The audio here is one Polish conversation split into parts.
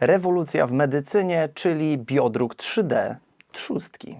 Rewolucja w medycynie, czyli biodruk 3D trzustki.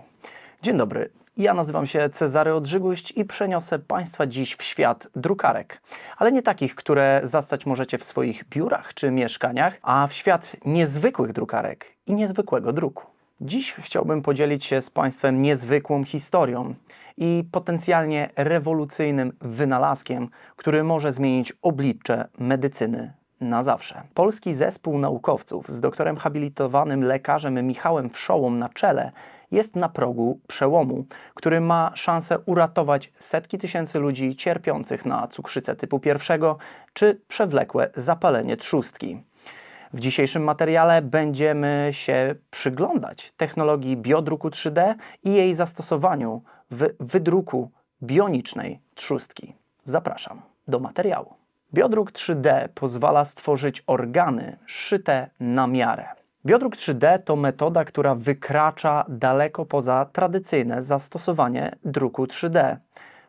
Dzień dobry. Ja nazywam się Cezary Odrzyguść i przeniosę Państwa dziś w świat drukarek. Ale nie takich, które zastać możecie w swoich biurach czy mieszkaniach, a w świat niezwykłych drukarek i niezwykłego druku. Dziś chciałbym podzielić się z Państwem niezwykłą historią i potencjalnie rewolucyjnym wynalazkiem, który może zmienić oblicze medycyny na zawsze. Polski zespół naukowców z doktorem habilitowanym lekarzem Michałem Wszołą na czele jest na progu przełomu, który ma szansę uratować setki tysięcy ludzi cierpiących na cukrzycę typu pierwszego czy przewlekłe zapalenie trzustki. W dzisiejszym materiale będziemy się przyglądać technologii biodruku 3D i jej zastosowaniu w wydruku bionicznej trzustki. Zapraszam do materiału. Biodruk 3D pozwala stworzyć organy szyte na miarę. Biodruk 3D to metoda, która wykracza daleko poza tradycyjne zastosowanie druku 3D.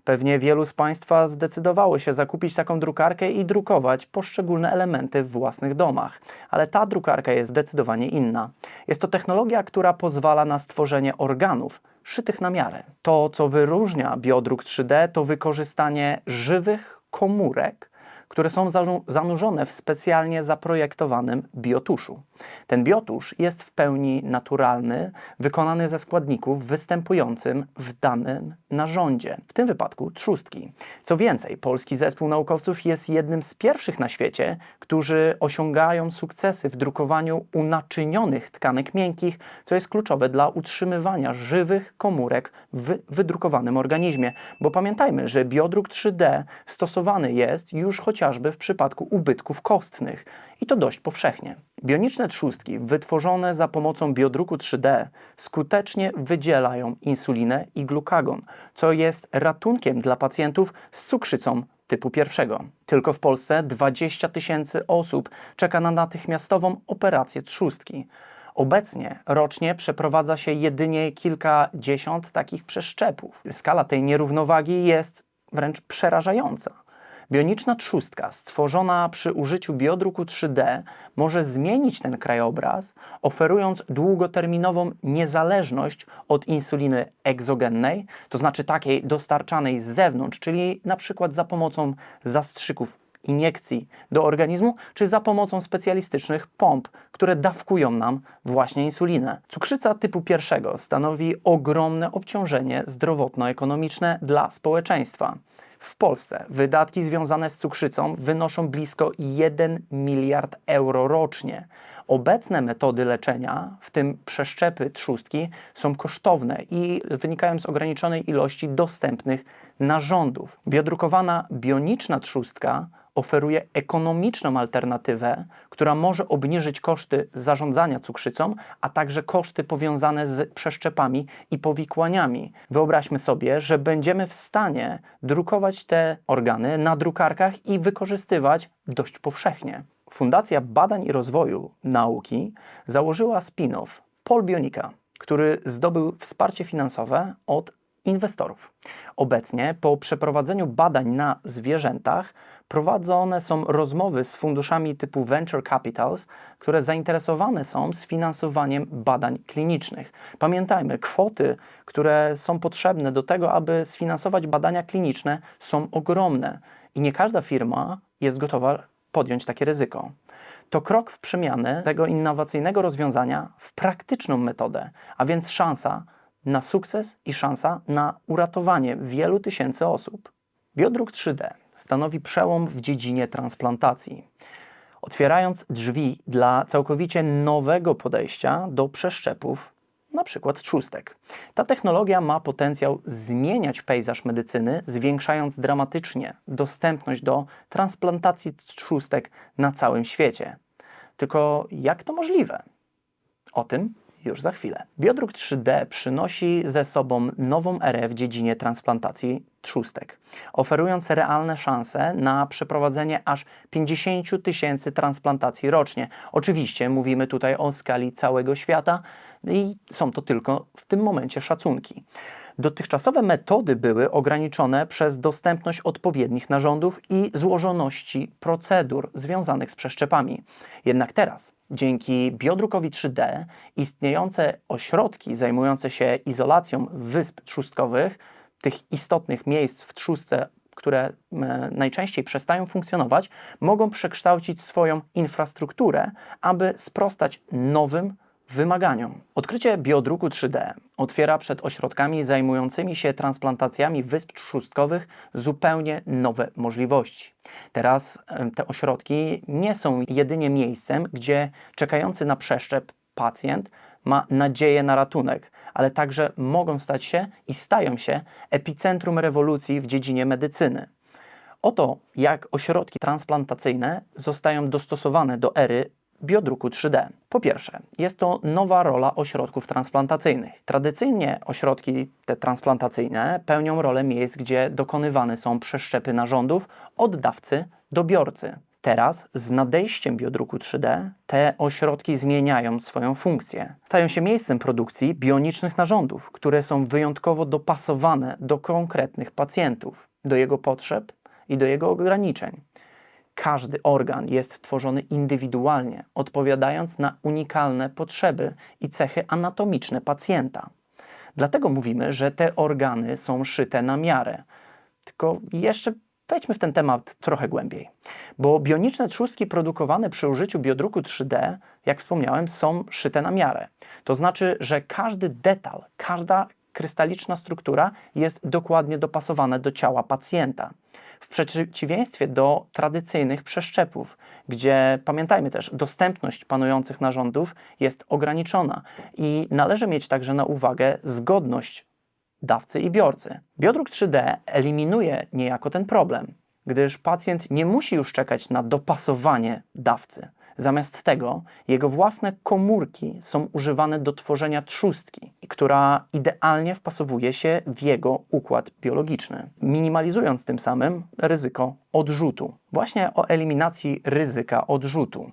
Pewnie wielu z Państwa zdecydowało się zakupić taką drukarkę i drukować poszczególne elementy w własnych domach, ale ta drukarka jest zdecydowanie inna. Jest to technologia, która pozwala na stworzenie organów szytych na miarę. To, co wyróżnia biodruk 3D, to wykorzystanie żywych komórek, które są zanu- zanurzone w specjalnie zaprojektowanym biotuszu. Ten biotusz jest w pełni naturalny, wykonany ze składników występującym w danym narządzie, w tym wypadku trzustki. Co więcej, polski zespół naukowców jest jednym z pierwszych na świecie, którzy osiągają sukcesy w drukowaniu unaczynionych tkanek miękkich, co jest kluczowe dla utrzymywania żywych komórek w wydrukowanym organizmie. Bo pamiętajmy, że biodruk 3D stosowany jest już chociażby w przypadku ubytków kostnych i to dość powszechnie. Bioniczne trzustki wytworzone za pomocą biodruku 3D skutecznie wydzielają insulinę i glukagon, co jest ratunkiem dla pacjentów z cukrzycą typu pierwszego. Tylko w Polsce 20 tysięcy osób czeka na natychmiastową operację trzustki. Obecnie rocznie przeprowadza się jedynie kilkadziesiąt takich przeszczepów. Skala tej nierównowagi jest wręcz przerażająca. Bioniczna trzustka stworzona przy użyciu biodruku 3D może zmienić ten krajobraz, oferując długoterminową niezależność od insuliny egzogennej, to znaczy takiej dostarczanej z zewnątrz, czyli na przykład za pomocą zastrzyków iniekcji do organizmu, czy za pomocą specjalistycznych pomp, które dawkują nam właśnie insulinę. Cukrzyca typu pierwszego stanowi ogromne obciążenie zdrowotno-ekonomiczne dla społeczeństwa. W Polsce wydatki związane z cukrzycą wynoszą blisko 1 miliard euro rocznie. Obecne metody leczenia, w tym przeszczepy trzustki, są kosztowne i wynikają z ograniczonej ilości dostępnych narządów. Biodrukowana bioniczna trzustka oferuje ekonomiczną alternatywę, która może obniżyć koszty zarządzania cukrzycą, a także koszty powiązane z przeszczepami i powikłaniami. Wyobraźmy sobie, że będziemy w stanie drukować te organy na drukarkach i wykorzystywać dość powszechnie. Fundacja Badań i Rozwoju Nauki założyła spin-off Polbionika, który zdobył wsparcie finansowe od inwestorów. Obecnie, po przeprowadzeniu badań na zwierzętach, prowadzone są rozmowy z funduszami typu Venture Capitals, które zainteresowane są sfinansowaniem badań klinicznych. Pamiętajmy, kwoty, które są potrzebne do tego, aby sfinansować badania kliniczne, są ogromne i nie każda firma jest gotowa podjąć takie ryzyko. To krok w przemianę tego innowacyjnego rozwiązania w praktyczną metodę, a więc szansa na sukces i szansa na uratowanie wielu tysięcy osób. Biodruk 3D stanowi przełom w dziedzinie transplantacji, otwierając drzwi dla całkowicie nowego podejścia do przeszczepów, na przykład trzustek. Ta technologia ma potencjał zmieniać pejzaż medycyny, zwiększając dramatycznie dostępność do transplantacji trzustek na całym świecie. Tylko jak to możliwe? O tym już za chwilę. Biodruk 3D przynosi ze sobą nową erę w dziedzinie transplantacji trzustek, oferując realne szanse na przeprowadzenie aż 50 tysięcy transplantacji rocznie. Oczywiście mówimy tutaj o skali całego świata i są to tylko w tym momencie szacunki. Dotychczasowe metody były ograniczone przez dostępność odpowiednich narządów i złożoności procedur związanych z przeszczepami. Jednak teraz Dzięki biodrukowi 3D istniejące ośrodki zajmujące się izolacją wysp trzustkowych, tych istotnych miejsc w trzustce, które e, najczęściej przestają funkcjonować, mogą przekształcić swoją infrastrukturę, aby sprostać nowym wymaganiom. Odkrycie biodruku 3D otwiera przed ośrodkami zajmującymi się transplantacjami wysp trzustkowych zupełnie nowe możliwości. Teraz te ośrodki nie są jedynie miejscem, gdzie czekający na przeszczep pacjent ma nadzieję na ratunek, ale także mogą stać się i stają się epicentrum rewolucji w dziedzinie medycyny. Oto jak ośrodki transplantacyjne zostają dostosowane do ery biodruku 3D. Po pierwsze, jest to nowa rola ośrodków transplantacyjnych. Tradycyjnie ośrodki te transplantacyjne pełnią rolę miejsc, gdzie dokonywane są przeszczepy narządów od dawcy do biorcy. Teraz z nadejściem biodruku 3D te ośrodki zmieniają swoją funkcję. Stają się miejscem produkcji bionicznych narządów, które są wyjątkowo dopasowane do konkretnych pacjentów, do jego potrzeb i do jego ograniczeń. Każdy organ jest tworzony indywidualnie, odpowiadając na unikalne potrzeby i cechy anatomiczne pacjenta. Dlatego mówimy, że te organy są szyte na miarę. Tylko jeszcze wejdźmy w ten temat trochę głębiej. Bo bioniczne trzustki produkowane przy użyciu biodruku 3D, jak wspomniałem, są szyte na miarę. To znaczy, że każdy detal, każda krystaliczna struktura jest dokładnie dopasowana do ciała pacjenta. W przeciwieństwie do tradycyjnych przeszczepów, gdzie pamiętajmy też, dostępność panujących narządów jest ograniczona i należy mieć także na uwagę zgodność dawcy i biorcy. Biodruk 3D eliminuje niejako ten problem, gdyż pacjent nie musi już czekać na dopasowanie dawcy. Zamiast tego jego własne komórki są używane do tworzenia trzustki, która idealnie wpasowuje się w jego układ biologiczny, minimalizując tym samym ryzyko odrzutu. Właśnie o eliminacji ryzyka odrzutu.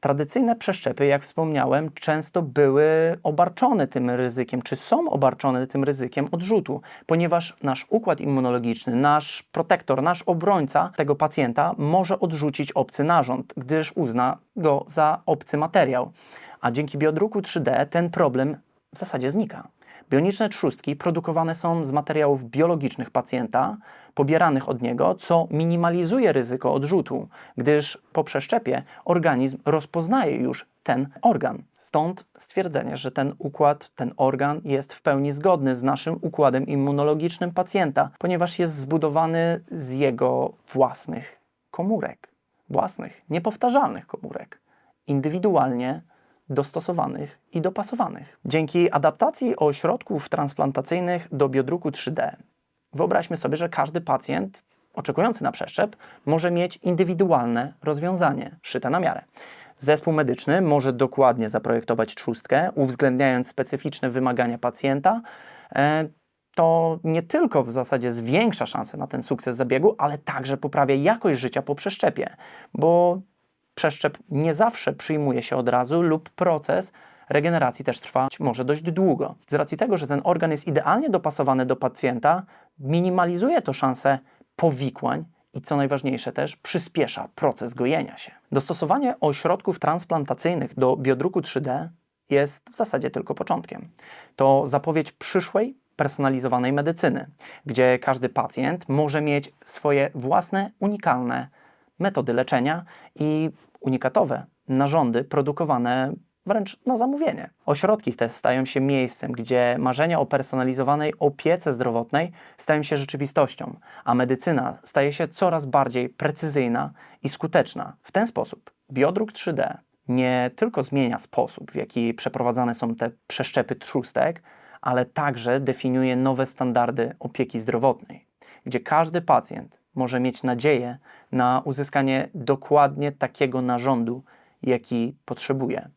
Tradycyjne przeszczepy, jak wspomniałem, często były obarczone tym ryzykiem, czy są obarczone tym ryzykiem odrzutu, ponieważ nasz układ immunologiczny, nasz protektor, nasz obrońca tego pacjenta może odrzucić obcy narząd, gdyż uzna go za obcy materiał. A dzięki biodruku 3D ten problem w zasadzie znika. Bioniczne trzustki produkowane są z materiałów biologicznych pacjenta, pobieranych od niego, co minimalizuje ryzyko odrzutu, gdyż po przeszczepie organizm rozpoznaje już ten organ. Stąd stwierdzenie, że ten układ, ten organ jest w pełni zgodny z naszym układem immunologicznym pacjenta, ponieważ jest zbudowany z jego własnych komórek, własnych, niepowtarzalnych komórek, indywidualnie dostosowanych i dopasowanych. Dzięki adaptacji ośrodków transplantacyjnych do biodruku 3D, wyobraźmy sobie, że każdy pacjent oczekujący na przeszczep może mieć indywidualne rozwiązanie szyte na miarę. Zespół medyczny może dokładnie zaprojektować trzustkę, uwzględniając specyficzne wymagania pacjenta. E, To nie tylko w zasadzie zwiększa szanse na ten sukces zabiegu, ale także poprawia jakość życia po przeszczepie, bo przeszczep nie zawsze przyjmuje się od razu lub proces regeneracji też trwać może dość długo. Z racji tego, że ten organ jest idealnie dopasowany do pacjenta, minimalizuje to szanse powikłań i co najważniejsze też przyspiesza proces gojenia się. Dostosowanie ośrodków transplantacyjnych do biodruku 3D jest w zasadzie tylko początkiem. To zapowiedź przyszłej personalizowanej medycyny, gdzie każdy pacjent może mieć swoje własne, unikalne metody leczenia i unikatowe narządy produkowane wręcz na zamówienie. Ośrodki te stają się miejscem, gdzie marzenia o personalizowanej opiece zdrowotnej stają się rzeczywistością, a medycyna staje się coraz bardziej precyzyjna i skuteczna. W ten sposób biodruk 3D nie tylko zmienia sposób, w jaki przeprowadzane są te przeszczepy trzustek, ale także definiuje nowe standardy opieki zdrowotnej, gdzie każdy pacjent może mieć nadzieję na uzyskanie dokładnie takiego narządu, jaki potrzebuje.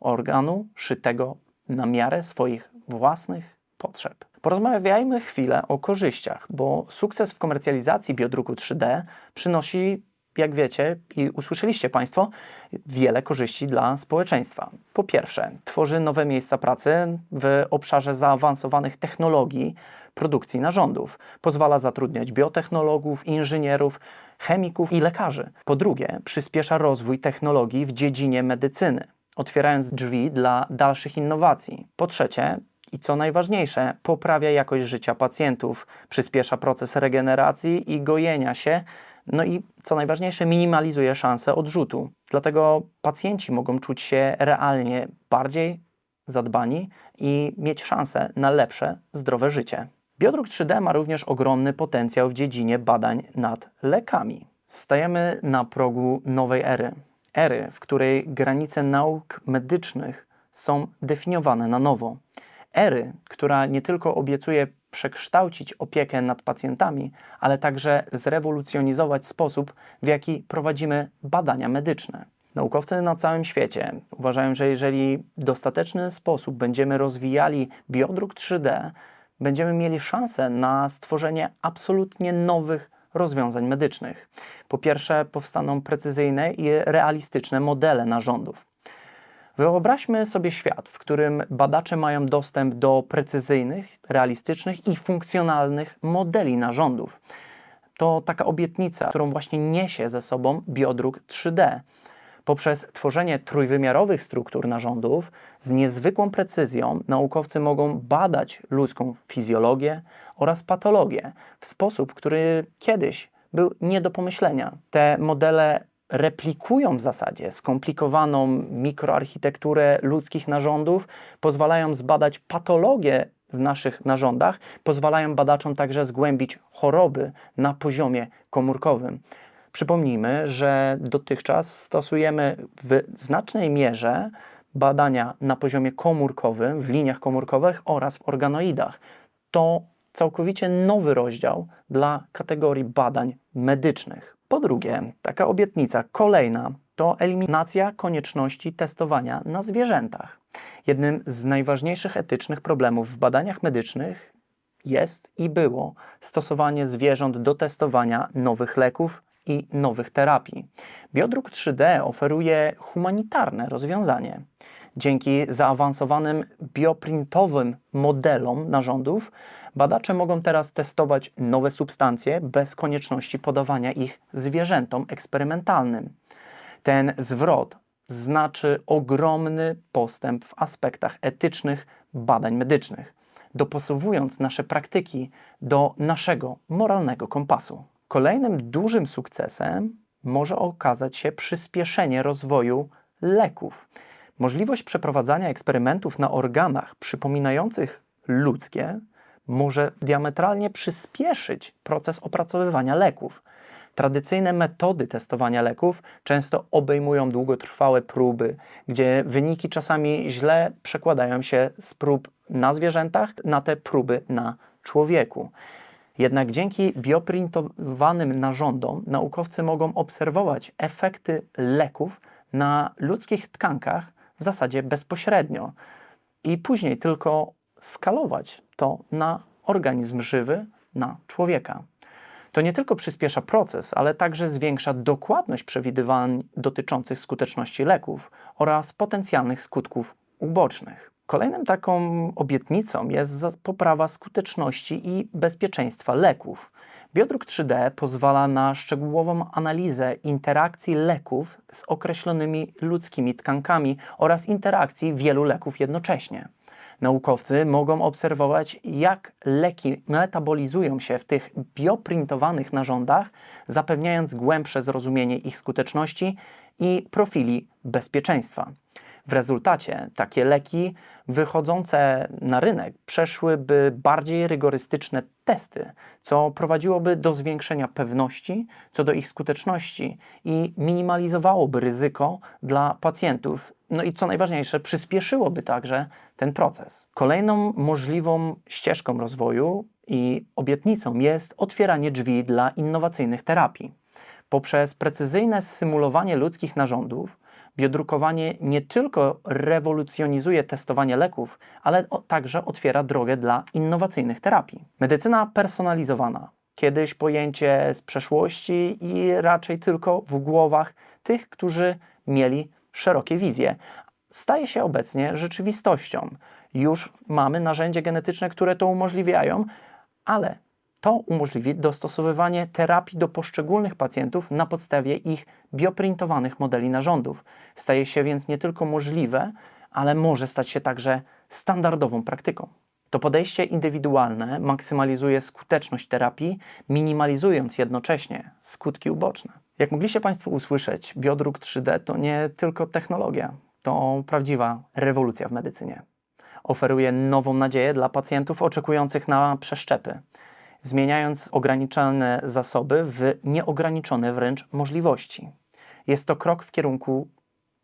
Organu szytego na miarę swoich własnych potrzeb. Porozmawiajmy chwilę o korzyściach, bo sukces w komercjalizacji biodruku 3D przynosi, jak wiecie i usłyszeliście Państwo, wiele korzyści dla społeczeństwa. Po pierwsze, tworzy nowe miejsca pracy w obszarze zaawansowanych technologii produkcji narządów. Pozwala zatrudniać biotechnologów, inżynierów, chemików i lekarzy. Po drugie, przyspiesza rozwój technologii w dziedzinie medycyny. otwierając drzwi dla dalszych innowacji. Po trzecie, i co najważniejsze, poprawia jakość życia pacjentów, przyspiesza proces regeneracji i gojenia się, no i co najważniejsze, minimalizuje szanse odrzutu. Dlatego pacjenci mogą czuć się realnie bardziej zadbani i mieć szansę na lepsze, zdrowe życie. Biodruk 3D ma również ogromny potencjał w dziedzinie badań nad lekami. Stajemy na progu nowej ery. Ery, w której granice nauk medycznych są definiowane na nowo. Ery, która nie tylko obiecuje przekształcić opiekę nad pacjentami, ale także zrewolucjonizować sposób, w jaki prowadzimy badania medyczne. Naukowcy na całym świecie uważają, że jeżeli w dostateczny sposób będziemy rozwijali biodruk 3D, będziemy mieli szansę na stworzenie absolutnie nowych rozwiązań medycznych. Po pierwsze, powstaną precyzyjne i realistyczne modele narządów. Wyobraźmy sobie świat, w którym badacze mają dostęp do precyzyjnych, realistycznych i funkcjonalnych modeli narządów. To taka obietnica, którą właśnie niesie ze sobą biodruk 3D. Poprzez tworzenie trójwymiarowych struktur narządów z niezwykłą precyzją naukowcy mogą badać ludzką fizjologię oraz patologię w sposób, który kiedyś był nie do pomyślenia. Te modele replikują w zasadzie skomplikowaną mikroarchitekturę ludzkich narządów, pozwalają zbadać patologię w naszych narządach, pozwalają badaczom także zgłębić choroby na poziomie komórkowym. Przypomnijmy, że dotychczas stosujemy w znacznej mierze badania na poziomie komórkowym, w liniach komórkowych oraz w organoidach. To całkowicie nowy rozdział dla kategorii badań medycznych. Po drugie, taka obietnica kolejna to eliminacja konieczności testowania na zwierzętach. Jednym z najważniejszych etycznych problemów w badaniach medycznych jest i było stosowanie zwierząt do testowania nowych leków i nowych terapii. Biodruk 3D oferuje humanitarne rozwiązanie. Dzięki zaawansowanym bioprintowym modelom narządów, badacze mogą teraz testować nowe substancje bez konieczności podawania ich zwierzętom eksperymentalnym. Ten zwrot znaczy ogromny postęp w aspektach etycznych badań medycznych, dopasowując nasze praktyki do naszego moralnego kompasu. Kolejnym dużym sukcesem może okazać się przyspieszenie rozwoju leków. Możliwość przeprowadzania eksperymentów na organach przypominających ludzkie może diametralnie przyspieszyć proces opracowywania leków. Tradycyjne metody testowania leków często obejmują długotrwałe próby, gdzie wyniki czasami źle przekładają się z prób na zwierzętach na te próby na człowieku. Jednak dzięki bioprintowanym narządom naukowcy mogą obserwować efekty leków na ludzkich tkankach w zasadzie bezpośrednio i później tylko skalować to na organizm żywy, na człowieka. To nie tylko przyspiesza proces, ale także zwiększa dokładność przewidywań dotyczących skuteczności leków oraz potencjalnych skutków ubocznych. Kolejną taką obietnicą jest poprawa skuteczności i bezpieczeństwa leków. Biodruk 3D pozwala na szczegółową analizę interakcji leków z określonymi ludzkimi tkankami oraz interakcji wielu leków jednocześnie. Naukowcy mogą obserwować, jak leki metabolizują się w tych bioprintowanych narządach, zapewniając głębsze zrozumienie ich skuteczności i profili bezpieczeństwa. W rezultacie takie leki wychodzące na rynek przeszłyby bardziej rygorystyczne testy, co prowadziłoby do zwiększenia pewności co do ich skuteczności i minimalizowałoby ryzyko dla pacjentów. No i co najważniejsze, przyspieszyłoby także ten proces. Kolejną możliwą ścieżką rozwoju i obietnicą jest otwieranie drzwi dla innowacyjnych terapii. Poprzez precyzyjne symulowanie ludzkich narządów, biodrukowanie nie tylko rewolucjonizuje testowanie leków, ale także otwiera drogę dla innowacyjnych terapii. Medycyna personalizowana. Kiedyś pojęcie z przeszłości i raczej tylko w głowach tych, którzy mieli szerokie wizje. Staje się obecnie rzeczywistością. Już mamy narzędzia genetyczne, które to umożliwiają, ale To umożliwi dostosowywanie terapii do poszczególnych pacjentów na podstawie ich bioprintowanych modeli narządów. Staje się więc nie tylko możliwe, ale może stać się także standardową praktyką. To podejście indywidualne maksymalizuje skuteczność terapii, minimalizując jednocześnie skutki uboczne. Jak mogliście Państwo usłyszeć, biodruk 3D to nie tylko technologia, to prawdziwa rewolucja w medycynie. Oferuje nową nadzieję dla pacjentów oczekujących na przeszczepy, zmieniając ograniczone zasoby w nieograniczone wręcz możliwości. Jest to krok w kierunku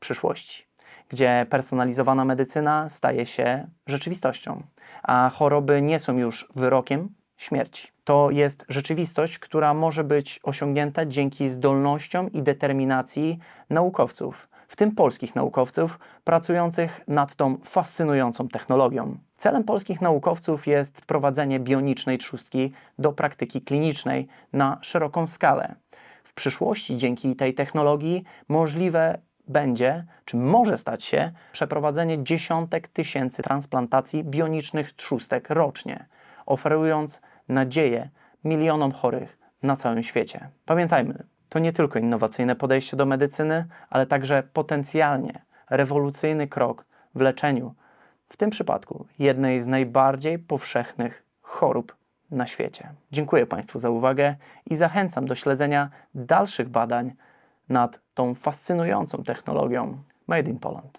przyszłości, gdzie personalizowana medycyna staje się rzeczywistością, a choroby nie są już wyrokiem śmierci. To jest rzeczywistość, która może być osiągnięta dzięki zdolnościom i determinacji naukowców, w tym polskich naukowców pracujących nad tą fascynującą technologią. Celem polskich naukowców jest wprowadzenie bionicznej trzustki do praktyki klinicznej na szeroką skalę. W przyszłości dzięki tej technologii możliwe będzie, czy może stać się, przeprowadzenie dziesiątek tysięcy transplantacji bionicznych trzustek rocznie, oferując nadzieję milionom chorych na całym świecie. Pamiętajmy, to nie tylko innowacyjne podejście do medycyny, ale także potencjalnie rewolucyjny krok w leczeniu, w tym przypadku jednej z najbardziej powszechnych chorób na świecie. Dziękuję Państwu za uwagę i zachęcam do śledzenia dalszych badań nad tą fascynującą technologią Made in Poland.